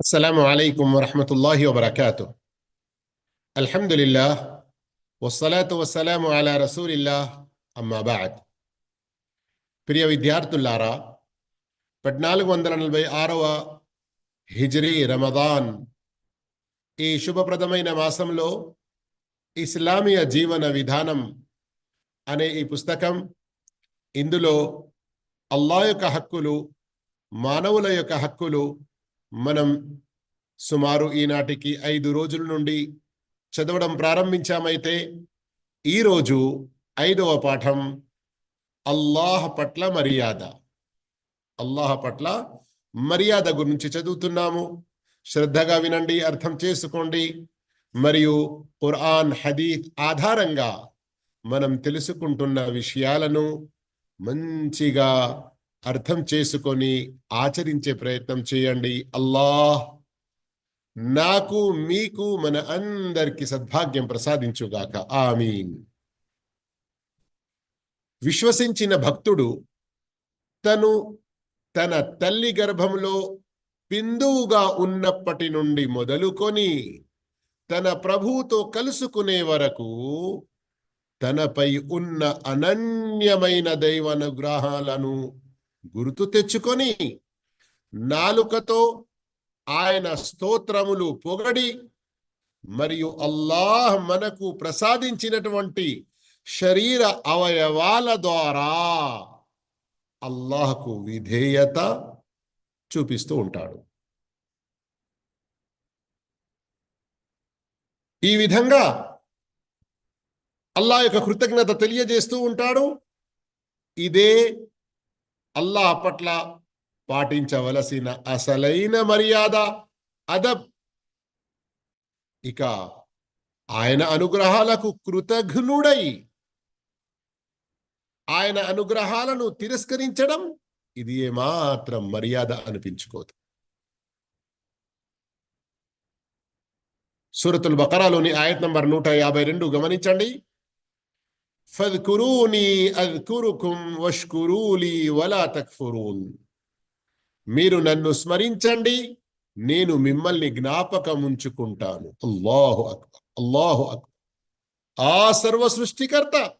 السلام عليكم ورحمة الله وبركاته الحمد لله والصلاة والسلام على رسول الله أما بعد ప్రియ విద్యార్థులారా పద్నాలుగు వందల నలభై ఆరవ హిజ్రీ రమదాన్ ఈ శుభప్రదమైన మాసంలో ఇస్లామీయ జీవన విధానం అనే ఈ పుస్తకం ఇందులో అల్లా యొక్క హక్కులు మానవుల యొక్క హక్కులు మనం సుమారు ఈనాటికి ఐదు రోజుల నుండి చదవడం ప్రారంభించామైతే ఈరోజు ఐదవ పాఠం అల్లాహ్ పట్ల మర్యాద. అల్లాహ్ పట్ల మర్యాద గురించి చదువుతున్నాము. శ్రద్ధగా వినండి అర్థం చేసుకోండి. మరియు ఖురాన్ హదీత్ ఆధారంగా మనం తెలుసుకుంటున్న విషయాలను మంచిగా అర్థం చేసుకొని ఆచరించే ప్రయత్నం చేయండి. అల్లాహ్ నాకు మీకు మన అందరికి సద్భాగ్యం ప్రసాదించుగాక. ఆమీన్. విశ్వసించిన భక్తుడు తను తన తల్లి గర్భంలో బిందువుగా ఉన్నప్పటి నుండి మొదలుకొని తన ప్రభువుతో కలుసుకునే వరకు తనపై ఉన్న అనన్యమైన దైవానుగ్రహాలను గుర్తు తెచ్చుకొని నాలుకతో ఆయన స్తోత్రములు పొగడి మరియు అల్లాహ్ మనకు ప్రసాదించినటువంటి శరీర అవయవాల ద్వారా అల్లాహకు విధేయత చూపిస్తూ ఉంటాడు. ఈ విధంగా అల్లాహ్ యొక్క కృతజ్ఞత తెలియజేస్తూ ఉంటాడు. ఇదే అల్లా పట్ల పాటించవలసిన అసలైన మర్యాద అదబ్. ఇక ఆయన అనుగ్రహాలకు కృతఘ్నుడై ఆయన అనుగ్రహాలను తిరస్కరించడం ఇది ఏమాత్రం మర్యాద అనిపించుకోదు. సూరతుల్ బకరాలోని ఆయత్ నంబర్ నూట యాభై రెండు గమనించండి. ఫద్కురూని అద్కురుకుం వష్కురూలి వలా తక్ఫురూన్ మీరు నన్ను స్మరించండి నేను మిమ్మల్ని జ్ఞాపకం ఉంచుకుంటాను అల్లాహు అక్బర్ అల్లాహు అక్బర్. ఆ సర్వ సృష్టికర్త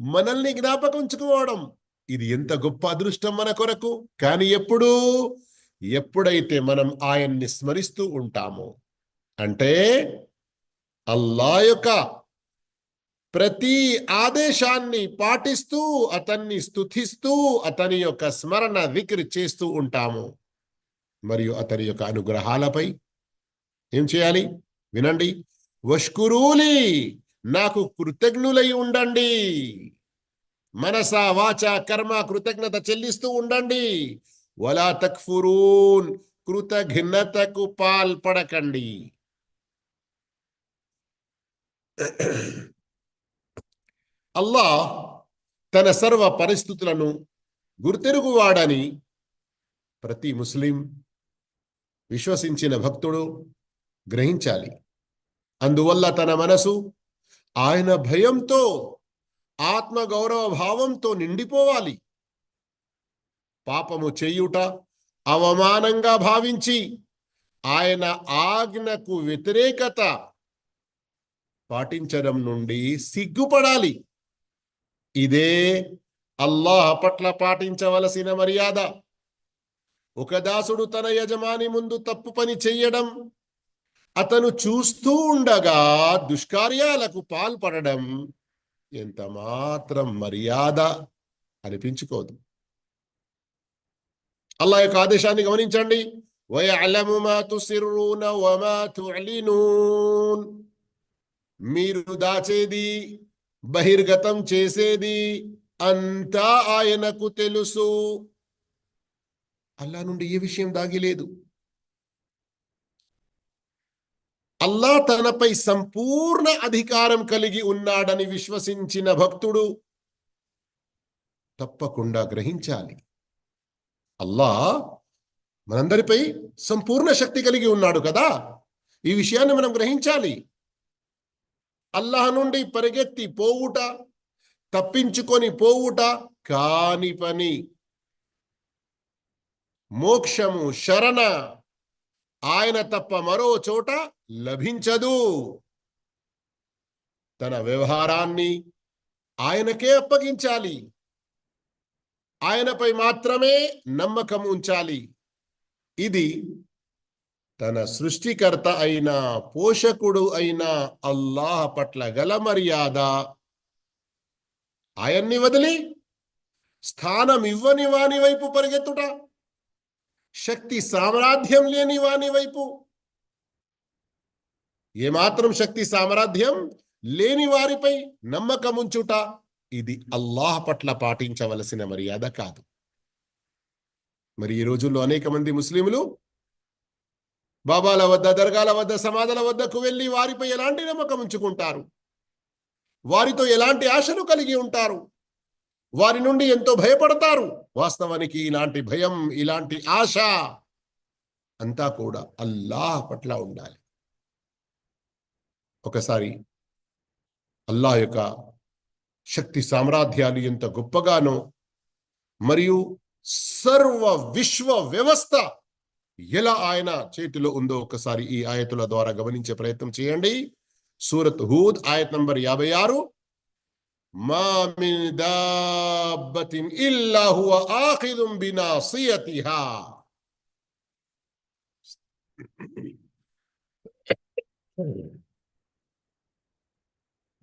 మనల్ని జ్ఞాపకం ఉంచుకోవడం ఇది ఎంత గొప్ప అదృష్టం మన కొరకు. కానీ ఎప్పుడు ఎప్పుడైతే మనం ఆయన్ని స్మరిస్తూ ఉంటామో అంటే అల్లా యొక్క ప్రతి ఆదేశాన్ని పాటిస్తూ అతన్ని స్థుతిస్తూ అతని యొక్క స్మరణ విక్రి చేస్తూ ఉంటాము. మరియు అతని యొక్క అనుగ్రహాలపై ఏం చేయాలి? వినండి. వష్కురూలి నాకు కృతజ్ఞులై ఉండండి. మనస వాచ కర్మ కృతజ్ఞత చెల్లిస్తూ ఉండండి. వలా తక్ఫురూన్ కృతఘ్నతకు పాల్పడకండి. అల్లా తన సర్వ పరిస్థితులను గుర్తెరుగువాడని ప్రతి ముస్లిం విశ్వసించిన భక్తుడు గ్రహించాలి. అందువల్ల తన మనసు ఆయన భయంతో ఆత్మగౌరవ భావంతో నిండిపోవాలి. పాపము చేయుట అవమానంగా భావించి ఆయన ఆజ్ఞకు వ్యతిరేకత పాటించడం నుండి సిగ్గుపడాలి. ఇదే అల్లాహ్ పట్ల పాటించవలసిన మర్యాద. ఒక దాసుడు తన యజమాని ముందు తప్పు పని చెయ్యడం అతను చూస్తూ ఉండగా దుష్కార్యాలకు పాల్పడడం ఎంత మాత్రం మర్యాద అనిపించుకోదు. అల్లా యొక్క ఆదేశాన్ని గమనించండి. మీరు దాచేది బహిర్గతం చేసేది అంతా ఆయనకు తెలుసు. అల్లా నుండి ఏ విషయం దాగిలేదు. అల్లా తనపై సంపూర్ణ అధికారం కలిగి ఉన్నాడని విశ్వసించిన భక్తుడు తప్పకుండా గ్రహించాలి. అల్లా మనందరిపై సంపూర్ణ శక్తి కలిగి ఉన్నాడు కదా. ఈ విషయాన్ని మనం గ్రహించాలి. అల్లాహ్ నుండి పరిగెత్తి పోవుట తప్పించుకొని పోవుట కాని పని. మోక్షము శరణ ఆయన తప్ప మరో చోట లభించదు. తన వ్యవహారాన్ని ఆయనకే అప్పగించాలి. ఆయనపై మాత్రమే నమ్మకం ఉంచాలి. ఇది తన సృష్టికర్త అయిన పోషకుడు అయిన అల్లాహ్ పట్ల గల మర్యాద ఆయన్ని వదిలి స్థానం ఇవ్వని వాని వైపు పరిగెత్తుట శక్తి సామ్రాజ్యం లేని వాని వైపు ఏమాత్రం శక్తి సామ్రాజ్యం లేని వారిపై నమ్మకముంచుట ఇది అల్లాహ్ పట్ల పాటించవలసిన మర్యాద కాదు. మరి ఈ రోజుల్లో అనేక మంది ముస్లింలు బాబాల వద్ద దర్గాల వద్ద సమాధుల వద్దకు వెళ్ళి వారిపై ఎలాంటి నమ్మకం ఉంచుకుంటారు? వారితో ఎలాంటి ఆశలు కలిగి ఉంటారు? వారి నుండి ఎంతో భయపడతారు? వాస్తవానికి ఇలాంటి భయం ఇలాంటి ఆశ అంతా కూడా అల్లాహ్ పట్ల ఉండాలి. ఒకసారి అల్లాహ్ యొక్క శక్తి సామ్రాధ్యాలు ఎంత గొప్పగానో మరియు సర్వ విశ్వ వ్యవస్థ ఎలా ఆయన చేతిలో ఉందో ఒకసారి ఈ ఆయతుల ద్వారా గమనించే ప్రయత్నం చేయండి. సూరత్ హూద్ ఆయత్ నంబర్ యాభై ఆరు. మా మిన్ దాబ్బతిన్ ఇల్లా హువ ఆఖిదుం బినాసియతిహా.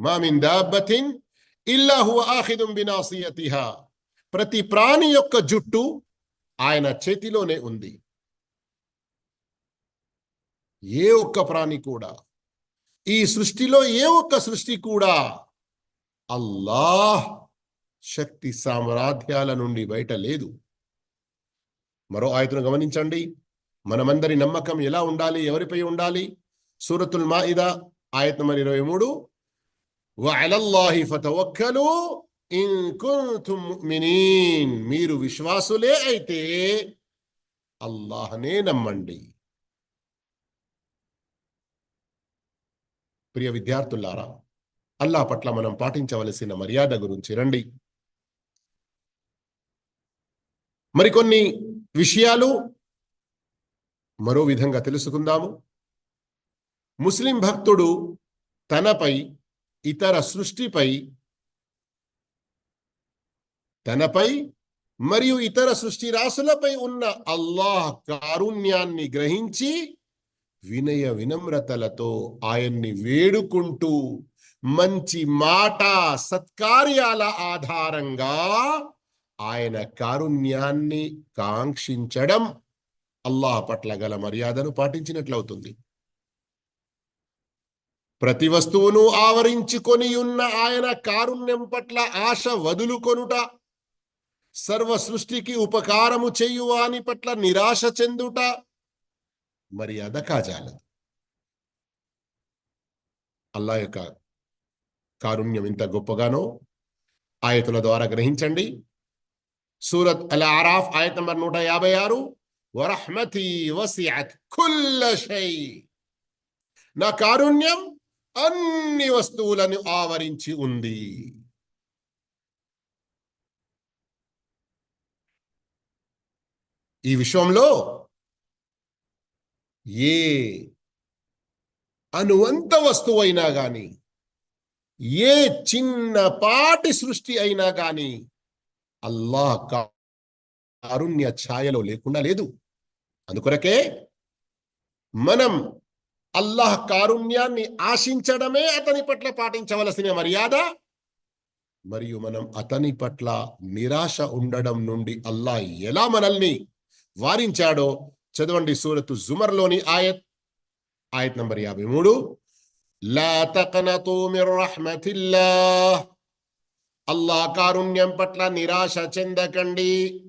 మా మిన్ దాబ్బతిన్ ఇల్లా హువ ఆఖిదుం బినాసియతిహా. ప్రతి ప్రాణి యొక్క జుట్టు ఆయన చేతిలోనే ఉంది. ఏ ఒక్క ప్రాణి కూడా ఈ సృష్టిలో ఏ ఒక్క సృష్టి కూడా అల్లాహ్ శక్తి సామ్రాజ్యాల నుండి బయట లేదు. మరో ఆయతను గమనించండి. మనమందరి నమ్మకం ఎలా ఉండాలి? ఎవరిపై ఉండాలి? సూరతుల్ మాయిదా ఆయత్ నెంబర్ ఇరవై మూడు. మీరు విశ్వాసులే అయితే అల్లాహనే నమ్మండి. ప్రియ విద్యార్థులారా అల్లా పట్ల మనం పాటించవలసిన మర్యాద గురించి రండి. మరికొన్ని విషయాలు మరో విధంగా తెలుసుకుందాము. ముస్లిం భక్తుడు తనపై ఇతర సృష్టిపై తనపై మరియు ఇతర సృష్టి రాసులపై ఉన్న అల్లాహ్ కారుణ్యాన్ని గ్రహించి వినయ వినమ్రతలతో ఆయన్ని వేడుకుంటూ మంచి మాట సత్కార్యాల ఆధారంగా ఆయన కారుణ్యాన్ని కాంక్షించడం అల్లాహ్ పట్ల గల మర్యాదను పాటించినట్లవుతుంది. ప్రతి వస్తువును ఆవరించుకొని ఉన్న ఆయన కారుణ్యం పట్ల ఆశ వదులుకొనుట సర్వ సృష్టికి ఉపకారము చేయువాని పట్ల నిరాశ చెందుట మర్యాద అదకాజాలదు అల్లా యొక్క కారుణ్యం ఇంత గొప్పగానో ఆయతుల ద్వారా గ్రహించండి. సూరత్ అల్ ఆరాఫ్ ఆయత నంబర్ నూట యాభై ఆరు. వరహ్మతి వసియత్ కుల్ల షై. నా కారుణ్యం అన్ని వస్తువులను ఆవరించి ఉంది. ఈ విశ్వంలో ఏ అనువంత వస్తువు అయినా కానీ ఏ చిన్నపాటి సృష్టి అయినా కానీ అల్లాహ్ కారుణ్య ఛాయలో లేకుండా లేదు. అందుకొరకే మనం అల్లాహ్ కారుణ్యాన్ని ఆశించడమే అతని పట్ల పాటించవలసిన మర్యాద మరియు మనం అతని పట్ల నిరాశ ఉండడం నుండి అల్లాహ్ ఎలా మనల్ని వారించాడో చదవండి సూరతు జుమర్లోని ఆయత్ ఆయత్ నంబర్ యాభై మూడు. అల్లా కారుణ్యం పట్ల నిరాశ చెందకండి.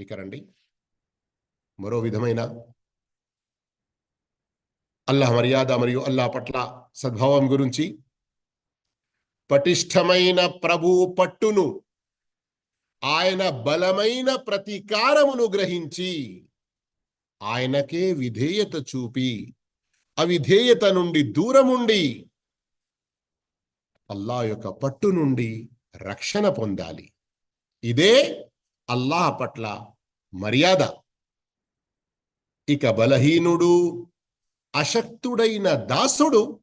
ఇక రండి. మరో విధమైన అల్లాహ్ మర్యాద మరియు అల్లాహ్ పట్ల సద్భావం గురించి. పటిష్టమైన ప్రభు పట్టును ఆయన బలమైన ప్రతీకారమును గ్రహించి ఆయనకే విధేయత చూపి అవిధేయత నుండి దూరముండి అల్లా యొక్క పట్టు నుండి రక్షణ పొందాలి. ఇదే అల్లాహ్ పట్ల మర్యాద. ఇక బలహీనుడు అశక్తుడైన దాసుడు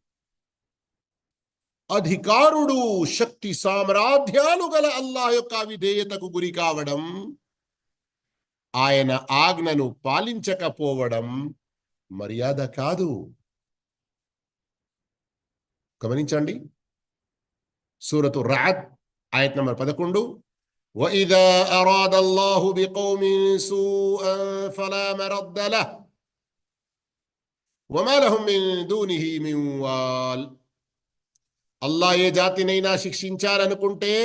అధికారుడు శక్తి సామ్రాధ్యాలు గల అల్లా యొక్క విధేయతకు గురి కావడం ఆయన ఆజ్ఞను పాలించకపోవడం మర్యాద కాదు గమనించండి సూరతు రాద్ ఆయత్ నంబర్ పదకొండు وإذا أراد الله بقوم سوءا فلا مرد له وما لهم من دونه من وال అల్లా ఏ జాతినైనా శిక్షించాలనుకుంటే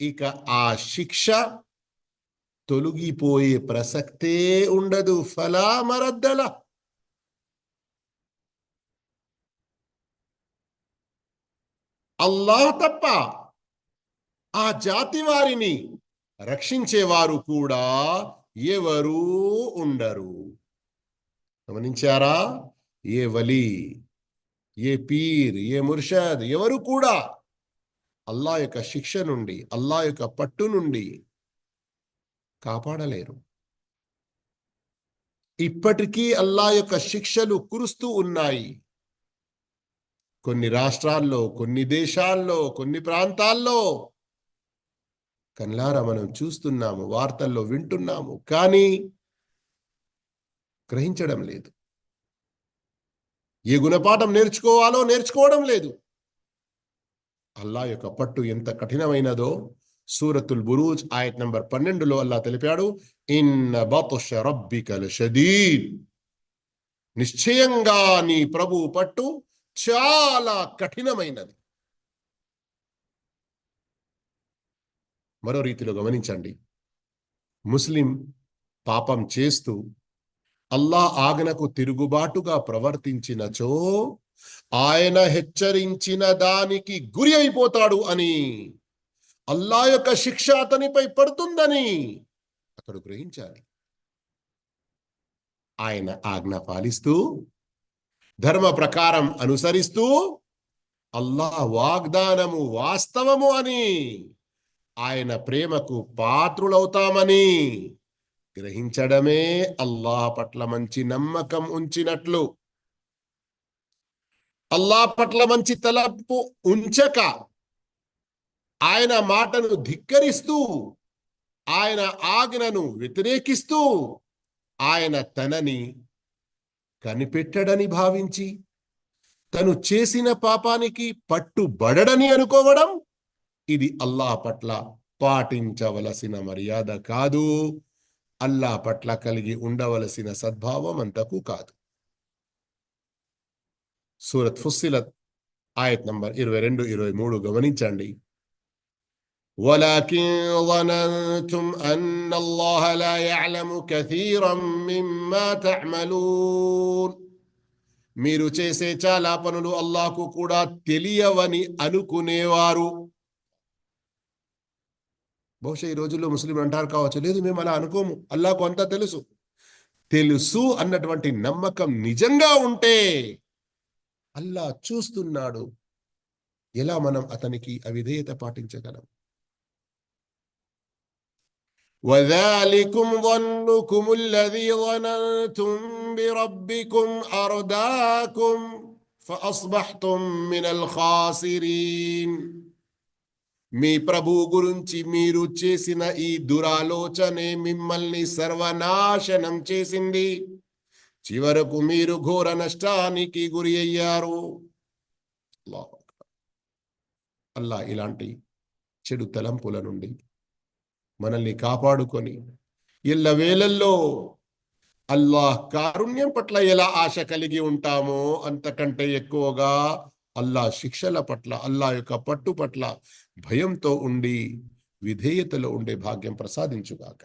ఇక ఆ శిక్ష తొలగిపోయే ప్రసక్తే ఉండదు. ఫలా మరద్దల. అల్లాహ్ తప్ప ఆ జాతి వారిని రక్షించేవారు కూడా ఎవరూ ఉండరు. గమనించారా? ఏ వలి ఏ పీర్ ఏ ముర్షద్ ఎవరు కూడా అల్లా యొక్క శిక్ష నుండి అల్లా యొక్క పట్టు నుండి కాపాడలేరు. ఇప్పటికీ అల్లా యొక్క శిక్షలు కురుస్తూ ఉన్నాయి. కొన్ని రాష్ట్రాల్లో కొన్ని దేశాల్లో కొన్ని ప్రాంతాల్లో కన్లారా మనం చూస్తున్నాము వార్తల్లో వింటున్నాము కానీ గ్రహించడం లేదు. ఏ గుణపాఠం నేర్చుకోవాలో నేర్చుకోవడం లేదు. అల్లా యొక్క పట్టు ఎంత కఠినమైనదో సూరతుల్ బురూజ్ ఆయత్ నంబర్ పన్నెండులో అల్లా తెలిపాడు ఇన్న రబ్బికల్ షదీద్. నిశ్చయంగా నీ ప్రభు పట్టు చాలా కఠినమైనది. మరో రీతిలో గమనించండి. ముస్లిం పాపం చేస్తూ అల్లా ఆజ్ఞకు తిరుగుబాటుగా ప్రవర్తించినచో ఆయన హెచ్చరించిన దానికి గురి అయిపోతాడు అని. అల్లా యొక్క శిక్ష అతనిపై పడుతుందని అతడు గ్రహించాలి. ఆయన ఆజ్ఞ పాలిస్తూ ధర్మ ప్రకారం అనుసరిస్తూ అల్లా వాగ్దానము వాస్తవము అని ఆయన ప్రేమకు పాత్రులవుతామని గ్రహించడమే అల్లాహ్ పట్ల మంచి నమ్మకం ఉంచినట్లు. అల్లా పట్ల మంచి తలపు ఉంచక ఆయన మాటను ధిక్కరిస్తూ ఆయన ఆజ్ఞను వ్యతిరేకిస్తూ ఆయన తనని కనిపెట్టడని భావించి తను చేసిన పాపానికి పట్టుబడడని అనుకోవడం ఇది అల్లా పట్ల పాటించవలసిన మర్యాద కాదు. అల్లా పట్ల కలిగి ఉండవలసిన సద్భావం అంతకు కాదు సూరత్ ఫుస్సిలత్ ఆయత్ నంబర్ ఇరవై రెండు ఇరవై మూడు గమనించండి ولكن ظننتم أن الله لا يعلم كثيرا مما تعملون మీరు చేసే చాలా పనులు అల్లాహకు కూడా తెలియవని అనుకునేవారు బహుశా ఈ రోజుల్లో ముస్లింలు అంటారు కావచ్చు లేదు మేము అలా అనుకోము అల్లాకు అంతా తెలుసు తెలుసు అన్నటువంటి నమ్మకం నిజంగా ఉంటే అల్లా చూస్తున్నాడు ఎలా మనం అతనికి అవిధేయత పాటించగలం وذلكم ظنكم الذي ظننتم بربكم أرداكم فأصبحتم من الخاسرين మీ ప్రభు గురించి మీరు చేసిన ఈ దురాలోచనే మిమ్మల్ని సర్వనాశనం చేసింది. చివరకు మీరు ఘోర నష్టానికి గురి అయ్యారు. అల్లా ఇలాంటి చెడు తలంపుల నుండి మనల్ని కాపాడుకొని ఇళ్ళ వేళల్లో అల్లాహ్ కారుణ్యం పట్ల ఎలా ఆశ కలిగి ఉంటామో అంతకంటే ఎక్కువగా అల్లా శిక్షల పట్ల అల్లా యొక్క పట్టు పట్ల భయంతో ఉండి విధేయతలో ఉండే భాగ్యం ప్రసాదించుగాక.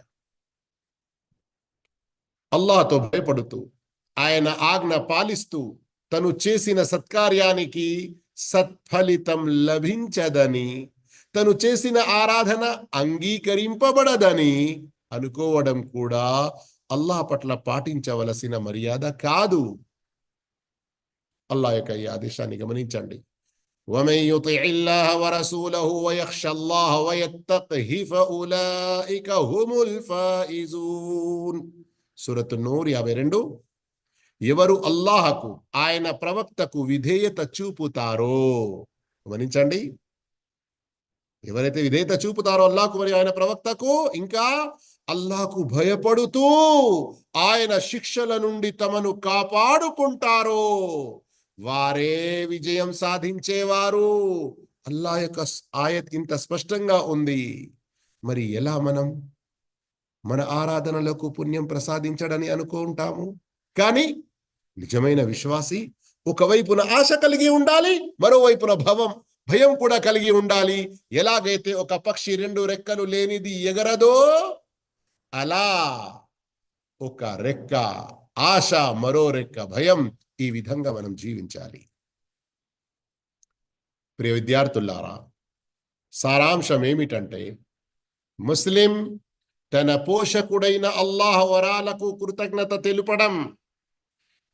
అల్లాతో భయపడుతూ ఆయన ఆజ్ఞ పాలిస్తూ తను చేసిన సత్కార్యానికి సత్ఫలితం లభించదని తను చేసిన ఆరాధన అంగీకరింపబడదని అనుకోవడం కూడా అల్లాహ్ పట్ల పాటించవలసిన మర్యాద కాదు. అల్లా యొక్క ఈ ఆదేశాన్ని గమనించండి. ومن يطع الله ورسوله ويخشى الله ويتقه فأولئك هم الفائزون సురతు నూరు యాభై రెండు ఎవరు అల్లాహకు ఆయన ప్రవక్తకు విధేయత చూపుతారో గమనించండి ఎవరైతే విధేయత చూపుతారో అల్లాహకు మరి ఆయన ప్రవక్తకు ఇంకా అల్లాహకు భయపడుతూ ఆయన శిక్షల నుండి తమను కాపాడుకుంటారో వారే విజయం సాధించేవారు. అల్లా యొక్క ఆయత్ ఇంత స్పష్టంగా ఉంది. మరి ఎలా మనం మన ఆరాధనలకు పుణ్యం ప్రసాదించడని అనుకుంటాము కానీ నిజమైన విశ్వాసి ఒకవైపున ఆశ కలిగి ఉండాలి మరోవైపున భవం భయం కూడా కలిగి ఉండాలి. ఎలాగైతే ఒక పక్షి రెండు రెక్కలు లేనిది ఎగరదో అలా ఒక రెక్క ఆశ మరో రెక్క భయం ఈ విధంగా మనం జీవించాలి. ప్రియ విద్యార్థులారా సారాంశం ఏమిటంటే ముస్లిం తన పోషకుడైన అల్లాహ్ వరాలకు కృతజ్ఞత తెలుపడం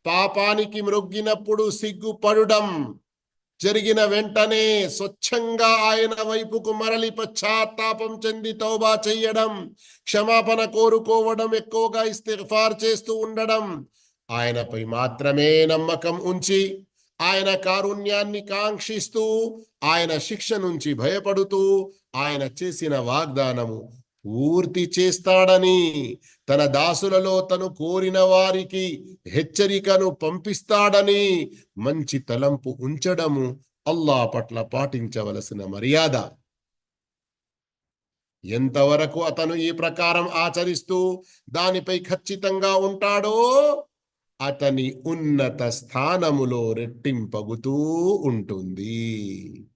పాపానికి మృగ్గినప్పుడు సిగ్గుపడుడం జరిగిన వెంటనే స్వచ్ఛంగా ఆయన వైపుకు మరలి పశ్చాత్తాపం చెంది తౌబా చెయ్యడం క్షమాపణ కోరుకోవడం ఎక్కువగా ఇస్తిగ్ఫార్ చేస్తూ ఉండడం ఆయనపై మాత్రమే నమ్మకం ఉంచి ఆయన కారుణ్యాన్ని కాంక్షిస్తూ ఆయన శిక్ష నుంచి భయపడుతూ ఆయన చేసిన వాగ్దానము పూర్తి చేస్తాడని తన దాసులలో తను కోరిన వారికి హెచ్చరికను పంపిస్తాడని మంచి తలంపు ఉంచడము అల్లా పట్ల పాటించవలసిన మర్యాద. ఎంతవరకు అతను ఈ ప్రకారం ఆచరిస్తూ దానిపై ఖచ్చితంగా ఉంటాడో అతని ఉన్నత స్థానములో రెట్టింపగుతూ ఉంటుంది.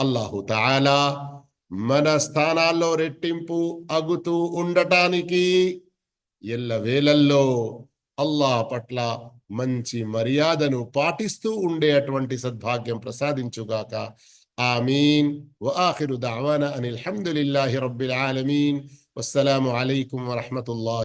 అల్లాహు తాలా మన స్థానాల్లో రెట్టింపు అగుతూ ఉండటానికి ఎల్లవేళల్లో అల్లా పట్ల మంచి మర్యాదను పాటిస్తూ ఉండేటువంటి సద్భాగ్యం ప్రసాదించుగాక. ఆమీన్. వాఖిరు దావాన అని హమ్దులిల్లాహి రబ్బిల్ ఆలమీన్. వస్సలాము అలైకుం వరహమతుల్లాహి